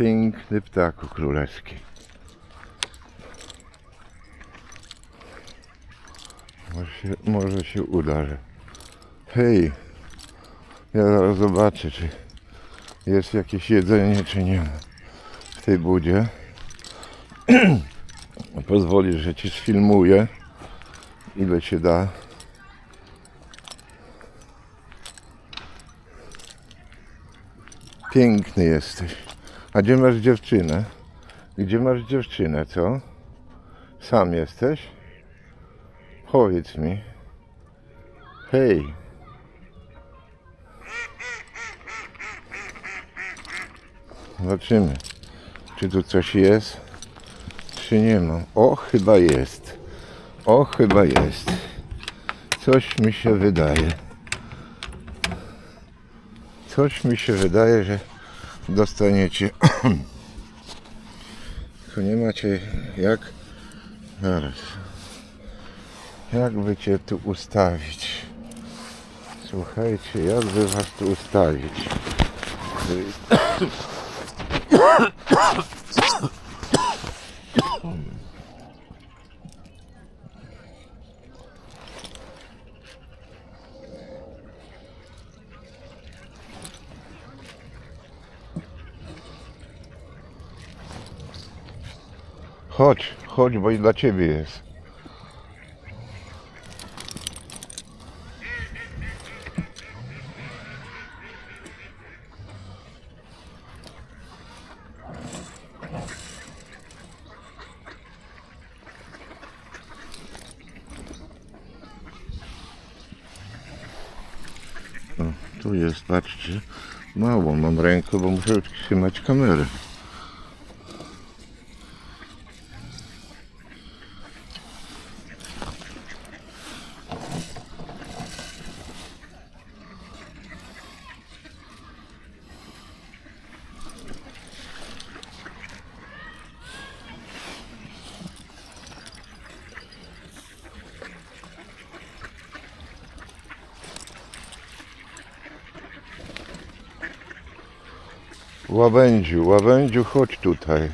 Piękny ptaku królewski. Może się, może się uda, że... Hej! Ja zaraz zobaczę, czy jest jakieś jedzenie, czy nie w tej budzie. Pozwolisz, że ci sfilmuję, ile się da. Piękny jesteś. A gdzie masz dziewczynę? Gdzie masz dziewczynę, co? Sam jesteś? Powiedz mi. Hej. Zobaczymy, czy tu coś jest, czy nie ma. O, chyba jest. O, chyba jest. Coś mi się wydaje. Coś mi się wydaje, że dostaniecie. Tylko nie macie jak. Zaraz. Jakby cię tu ustawić? Słuchajcie, jakby was tu ustawić? Chodź, chodź, bo i dla ciebie jest. O, tu jest, patrzcie. Mało mam rękę, bo muszę trzymać kamerę. Łabędziu, łabędziu, chodź tutaj.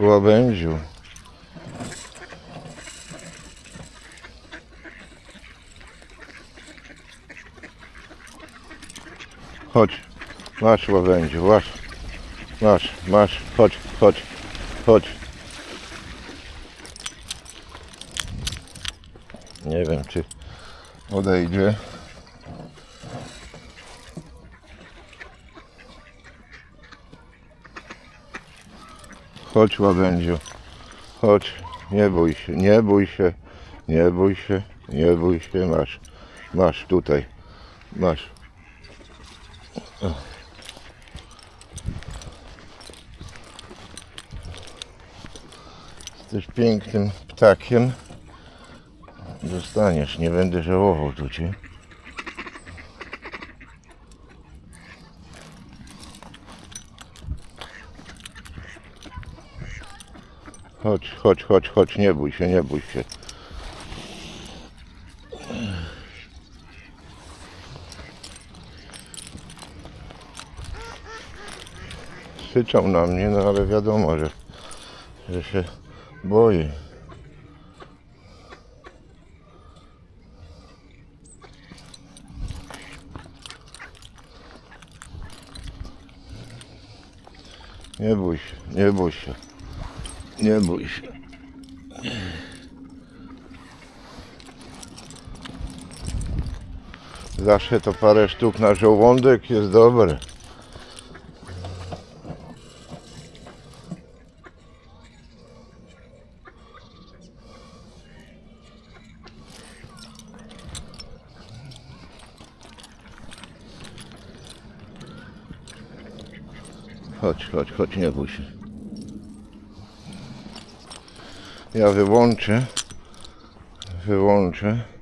Łabędziu. Chodź, masz łabędziu, masz, masz, masz, chodź, chodź, chodź. Nie wiem, czy odejdzie. Chodź łabędziu, chodź, nie bój się, nie bój się, nie bój się, nie bój się, masz, masz tutaj, masz. Jesteś pięknym ptakiem. Dostaniesz, nie będę żałował tu cię. Chodź, chodź, chodź, chodź, nie bój się, nie bój się. Syczą na mnie, no ale wiadomo, że, że się boi. Nie bój się, nie bój się. Nie bój się. Zawsze to parę sztuk na żołądek jest dobre. Chodź, chodź, chodź, nie bój się. Ja wyłączę. Wyłączę.